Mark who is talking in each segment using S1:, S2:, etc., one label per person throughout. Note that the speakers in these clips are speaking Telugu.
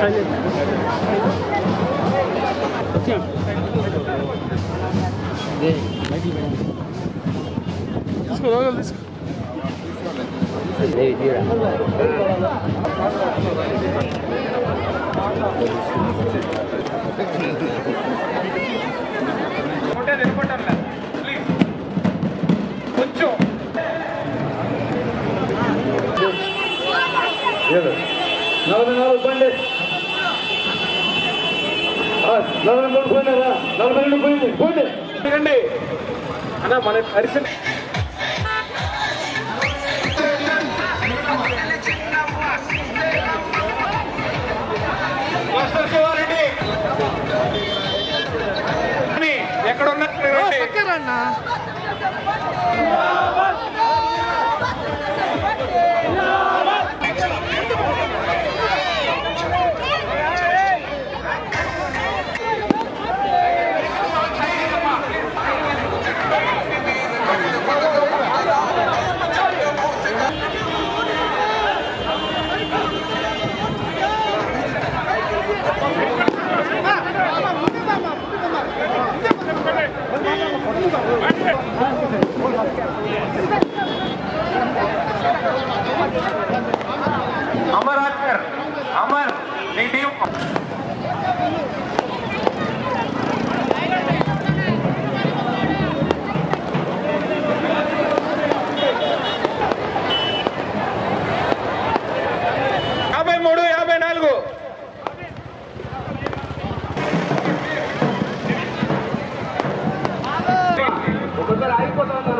S1: Australia. Satya. Let's go,
S2: logo, let's go. David, here. నలభై పోయినారా రెండు. పోయింది పోయింది
S1: రండి. అన్న మన ఎక్కడ ఉన్నట్టు రండి. అమర్ ఆస్కర్ అమర్ నీ టీం యాభై మూడు యాభై నాలుగు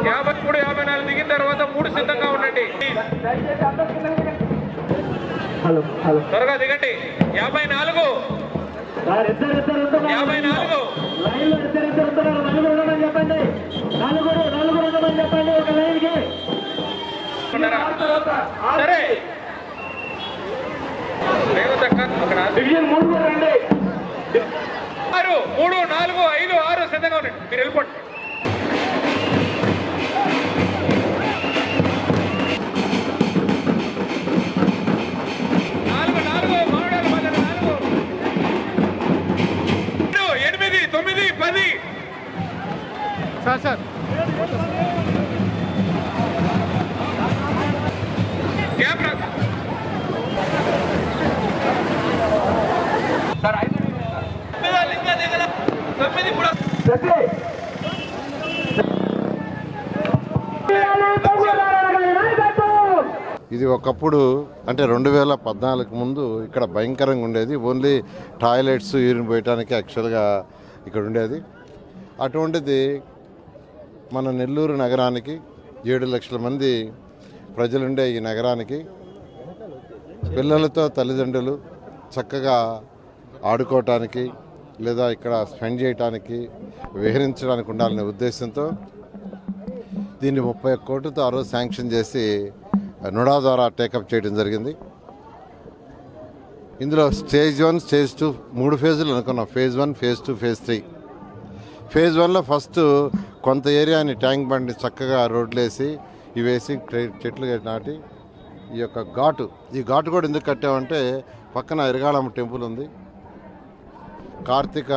S1: యాభై మూడు యాభై నాలుగు దిగిన తర్వాత మూడు సిద్ధంగా ఉండండి.
S2: Hello hello.
S1: త్వరగా దిగండి. యాభై నాలుగు. యాభై నాలుగు? సరే.
S2: డివిజన్ మూడు రండి.
S1: ఆరు మూడు నాలుగు ఐదు ఆరు సిద్ధంగా ఉండండి. మీరు వెళ్ళిపోండి.
S2: శశి
S3: ఇది ఒకప్పుడు అంటే రెండు వేల పద్నాలుగు ముందు ఇక్కడ భయంకరంగా ఉండేది. ఓన్లీ టాయిలెట్స్ యూరిన్ పోయటానికి యాక్చువల్గా ఇక్కడ ఉండేది. అటువంటిది మన నెల్లూరు నగరానికి ఏడు లక్షల మంది ప్రజలుండే ఈ నగరానికి పిల్లలతో తల్లిదండ్రులు చక్కగా ఆడుకోవటానికి లేదా ఇక్కడ స్పెండ్ చేయటానికి విహరించడానికి ఉండాలనే ఉద్దేశంతో దీన్ని ముప్పై ఒక్క కోట్లతో ఆ రోజు శాంక్షన్ చేసి నుడా ద్వారా టేకప్ చేయడం జరిగింది. ఇందులో స్టేజ్ వన్ స్టేజ్ టూ మూడు ఫేజులు అనుకున్నాం. Phase one phase two phase three. Phase వన్లో ఫస్ట్ కొంత ఏరియాని ట్యాంక్ బండి చక్కగా రోడ్లు వేసి ఇవి వేసి చెట్లు నాటి ఈ యొక్క ఘాటు. ఈ ఘాటు కూడా ఎందుకు కట్టామంటే పక్కన ఇరగాళమ్మ టెంపుల్ ఉంది. కార్తీక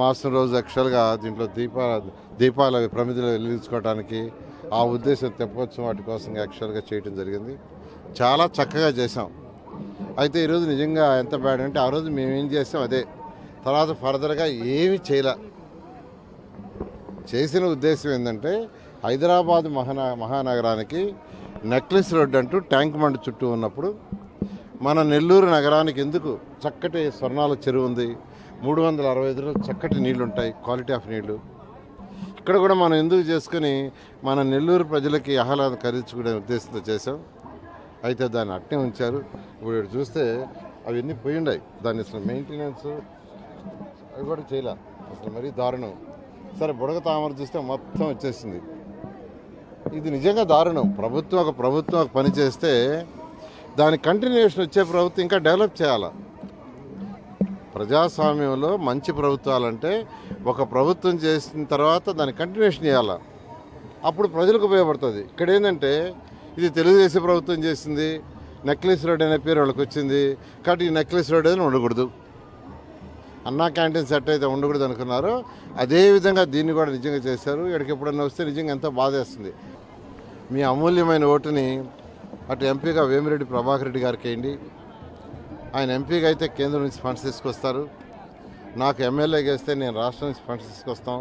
S3: మాసం రోజు యాక్చువల్గా దీంట్లో దీపాలు దీపాల ప్రమిదలు వెలిగించుకోవడానికి ఆ ఉద్దేశం తెప్పవచ్చు వాటి కోసం యాక్చువల్గా చేయడం జరిగింది. చాలా చక్కగా చేసాం అయితే ఈరోజు నిజంగా ఎంత బ్యాడ్ అంటే ఆ రోజు మేము ఏం చేసాం అదే. తర్వాత ఫర్దర్గా ఏమీ చేయలే. చేసిన ఉద్దేశం ఏంటంటే హైదరాబాద్ మహాన మహానగరానికి నెక్లెస్ రోడ్ అంటూ ట్యాంక్ బండ్ చుట్టూ ఉన్నప్పుడు మన నెల్లూరు నగరానికి ఎందుకు చక్కటి స్వర్ణాల చెరువు ఉంది? మూడు వందల అరవై ఐదు చక్కటి నీళ్ళు ఉంటాయి క్వాలిటీ ఆఫ్ నీళ్ళు. ఇక్కడ కూడా మనం ఎందుకు చేసుకుని మన నెల్లూరు ప్రజలకి ఆహ్లాదం కలిగించుకునే ఉద్దేశంతో చేసాం అయితే దాన్ని అట్టే ఉంచారు. ఇప్పుడు ఇక్కడ చూస్తే అవన్నీ పోయి ఉన్నాయి దాన్ని అసలు మెయింటెనెన్స్ అవి కూడా చేయలే. అసలు మరీ దారుణం. సరే బుడగ తామర చూస్తే మొత్తం వచ్చేసింది. ఇది నిజంగా దారుణం. ప్రభుత్వం ఒక ప్రభుత్వం ఒక పని చేస్తే దాని కంటిన్యూషన్ వచ్చే ప్రభుత్వం ఇంకా డెవలప్ చేయాలి? ప్రజాస్వామ్యంలో మంచి ప్రభుత్వాలంటే ఒక ప్రభుత్వం చేసిన తర్వాత దాని కంటిన్యూషన్ చేయాలి? అప్పుడు ప్రజలకు ఉపయోగపడుతుంది. ఇక్కడ ఏంటంటే ఇది తెలుగుదేశం ప్రభుత్వం చేసింది. నెక్లెస్ రోడ్ అనే పేరు వాళ్ళకి వచ్చింది కాబట్టి ఈ నెక్లెస్ రోడ్ అనేది ఉండకూడదు. అన్నా క్యాంటీన్ సెట్ అయితే ఉండకూడదు అనుకున్నారు. అదేవిధంగా దీన్ని కూడా నిజంగా చేశారు. ఇక్కడికి ఎప్పుడన్నా వస్తే నిజంగా ఎంతో బాధేస్తుంది. మీ అమూల్యమైన ఓటుని అటు ఎంపీగా వేమిరెడ్డి ప్రభాకర్ రెడ్డి గారికి వేయండి. ఆయన ఎంపీగా అయితే కేంద్రం నుంచి ఫండ్స్ తీసుకొస్తారు. నాకు ఎమ్మెల్యేగా వేస్తే నేను రాష్ట్రం నుంచి ఫండ్స్ తీసుకొస్తాం.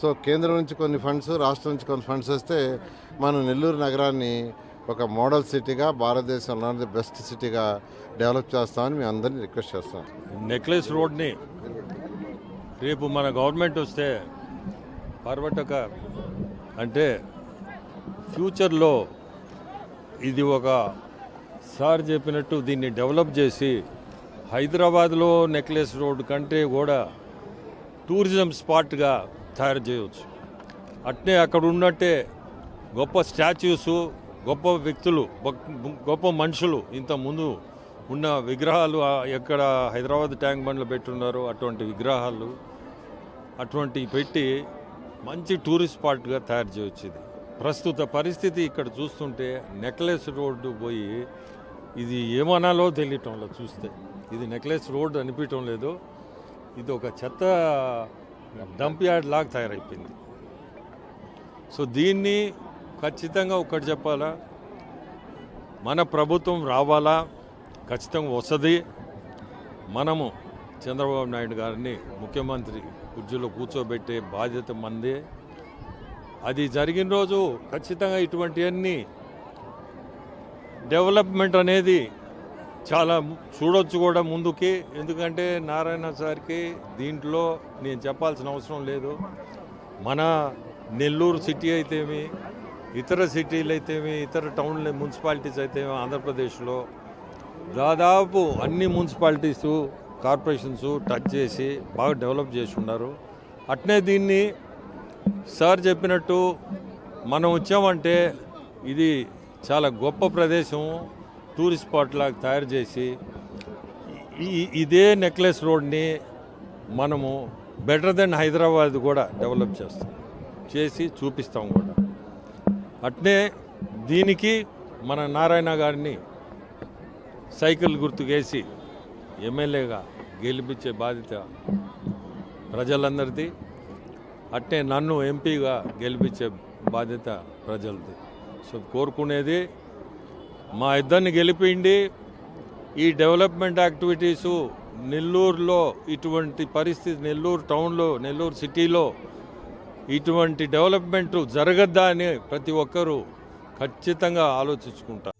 S3: సో కేంద్రం నుంచి కొన్ని ఫండ్స్ రాష్ట్రం నుంచి కొన్ని ఫండ్స్ వస్తే మనం నెల్లూరు నగరాన్ని ఒక మోడల్ సిటీగా భారతదేశంలోని బెస్ట్ సిటీగా డెవలప్ చేస్తామని మీ అందరినీ రిక్వెస్ట్ చేస్తాం
S4: నెక్లెస్ రోడ్ని రేపు మన గవర్నమెంట్ వస్తే పర్వటక అంటే ఫ్యూచర్లో ఇది ఒక సార్ చెప్పినట్టు దీన్ని డెవలప్ చేసి హైదరాబాద్లో నెక్లెస్ రోడ్ కంటే కూడా టూరిజం స్పాట్గా తయారు చేయవచ్చు. అట్నే అక్కడ ఉన్నట్టే గొప్ప స్టాచ్యూసు గొప్ప వ్యక్తులు గొప్ప- గొప్ప మనుషులు ఇంత ముందు ఉన్న విగ్రహాలు ఎక్కడ హైదరాబాద్ ట్యాంక్ బండ్లో పెట్టున్నారో అటువంటి విగ్రహాలు అటువంటివి పెట్టి మంచి టూరిస్ట్ స్పాట్గా తయారు చేయొచ్చేది ఇది ప్రస్తుత పరిస్థితి ఇక్కడ చూస్తుంటే నెక్లెస్ రోడ్డు పోయి ఇది ఏమనాలో తెలియటం లేదు చూస్తే ఇది నెక్లెస్ రోడ్ అనిపించడం లేదు. ఇది ఒక చెత్త డంప్ యార్డ్ లాగా తయారైపోయింది. సో దీన్ని ఖచ్చితంగా ఒకటి చెప్పాలా మన ప్రభుత్వం రావాలా ఖచ్చితంగా వస్తుంది. మనము చంద్రబాబు నాయుడు గారిని ముఖ్యమంత్రి కుర్చీలో కూర్చోబెట్టే బాధ్యత మందే. అది జరిగిన రోజు ఖచ్చితంగా ఇటువంటివన్నీ డెవలప్మెంట్ అనేది చాలా చూడొచ్చు కూడా ముందుకి. ఎందుకంటే నారాయణ సార్కి దీంట్లో నేను చెప్పాల్సిన అవసరం లేదు. మన నెల్లూరు సిటీ అయితేమి ఇతర సిటీలు అయితేమి ఇతర టౌన్లు మున్సిపాలిటీస్ అయితేమి ఆంధ్రప్రదేశ్లో దాదాపు అన్ని మున్సిపాలిటీస్ కార్పొరేషన్స్ టచ్ చేసి బాగా డెవలప్ చేసి ఉన్నారు. అట్నే దీన్ని సార్ చెప్పినట్టు మనం వచ్చామంటే ఇది చాలా గొప్ప ప్రదేశం టూరిస్ట్ స్పాట్ లాగా తయారు చేసి ఇదే నెక్లెస్ రోడ్ని మనము బెటర్ దెన్ హైదరాబాద్ కూడా డెవలప్ చేస్తాం చేసి చూపిస్తాం కూడా. అట్నే దీనికి మన నారాయణ గారిని సైకిల్ గుర్తుకేసి ఎమ్మెల్యేగా గెలిపించే బాధ్యత ప్రజలందరిది. అట్టే నన్ను ఎంపీగా గెలిపించే బాధ్యత ప్రజలది. సో కోరుకునేది మా ఇద్దరిని గెలిపిండి ఈ డెవలప్మెంట్ యాక్టివిటీసు నెల్లూరులో ఇటువంటి పరిస్థితి నెల్లూరు టౌన్లో నెల్లూరు సిటీలో ఇటువంటి డెవలప్మెంట్ జరగద్దా అని ప్రతి ఒక్కరూ ఖచ్చితంగా ఆలోచించుకుంటారు.